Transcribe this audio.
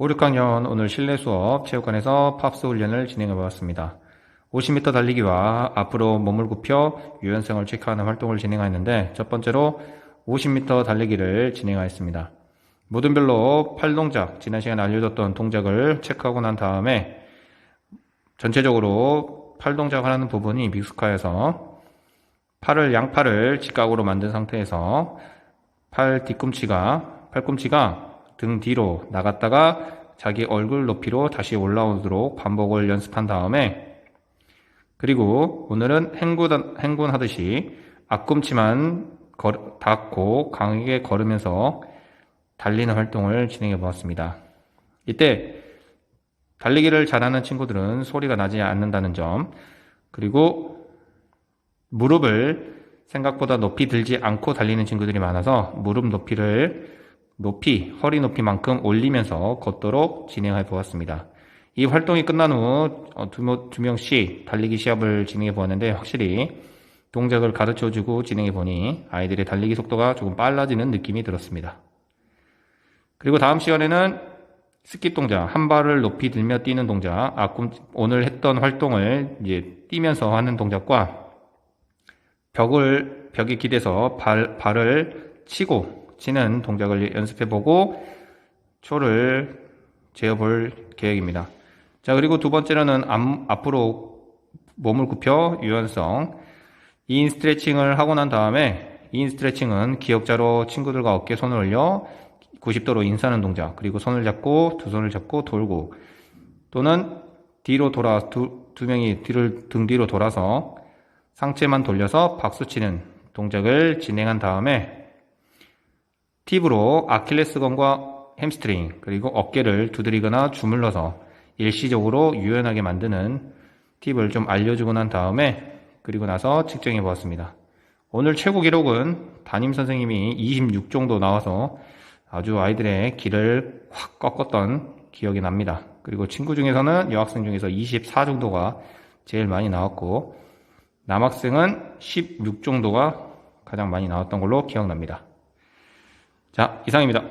5, 6학년 오늘 실내 수업 체육관에서 팝스 훈련을 진행해 보았습니다. 50m 달리기와 앞으로 몸을 굽혀 유연성을 체크하는 활동을 진행하였는데 첫 번째로 50m 달리기를 진행하였습니다. 모든 별로 팔 동작, 지난 시간에 알려줬던 동작을 체크하고 난 다음에 전체적으로 팔 동작하는 부분이 미숙하여서 팔을 양팔을 직각으로 만든 상태에서 팔 뒤꿈치가 팔꿈치가 등 뒤로 나갔다가 자기 얼굴 높이로 다시 올라오도록 반복을 연습한 다음에 그리고 오늘은 행군, 행군 하듯이 앞꿈치만 걸- 닫고 강하게 걸으면서 달리는 활동을 진행해 보았습니다. 이때 달리기를 잘하는 친구들은 소리가 나지 않는다는 점, 그리고 무릎을 생각보다 높이 들지 않고 달리는 친구들이 많아서 무릎 높이를 높이, 허리 높이만큼 올리면서 걷도록 진행해 보았습니다. 이 활동이 끝난 후 어, 두, 명씩 달리기 시합을 진행해 보았는데 확실히 동작을 가르쳐 주고 진행해 보니 아이들의 달리기 속도가 조금 빨라지는 느낌이 들었습니다. 그리고 다음 시간에는 스킵 동작, 한 발을 높이 들며 뛰는 동작, 아꿈 오늘 했던 활동을 이제 뛰면서 하는 동작과 벽을 벽에 기대서 발 발을 치고 치는 동작을 연습해보고 초를 재어볼 계획입니다. 자 그리고 두 번째로는 앞, 앞으로 몸을 굽혀 유연성. 이인 스트레칭을 하고 난 다음에 이인 스트레칭은 기역자로 친구들과 어깨 손을 올려 90도로 인사하는 동작. 그리고 손을 잡고 두 손을 잡고 돌고. 또는 뒤로 돌아 두, 두 명이 뒤를 등 뒤로 돌아서 상체만 돌려서 박수 치는 동작을 진행한 다음에 팁으로 아킬레스건과 햄스트링 그리고 어깨를 두드리거나 주물러서 일시적으로 유연하게 만드는 팁을 좀 알려주고 난 다음에 그리고 나서 측정해 보았습니다. 오늘 최고 기록은 담임 선생님이 26 정도 나와서 아주 아이들의 길을 확 꺾었던 기억이 납니다. 그리고 친구 중에서는 여학생 중에서 24 정도가 제일 많이 나왔고 남학생은 16 정도가 가장 많이 나왔던 걸로 기억납니다. 자, 이상입니다.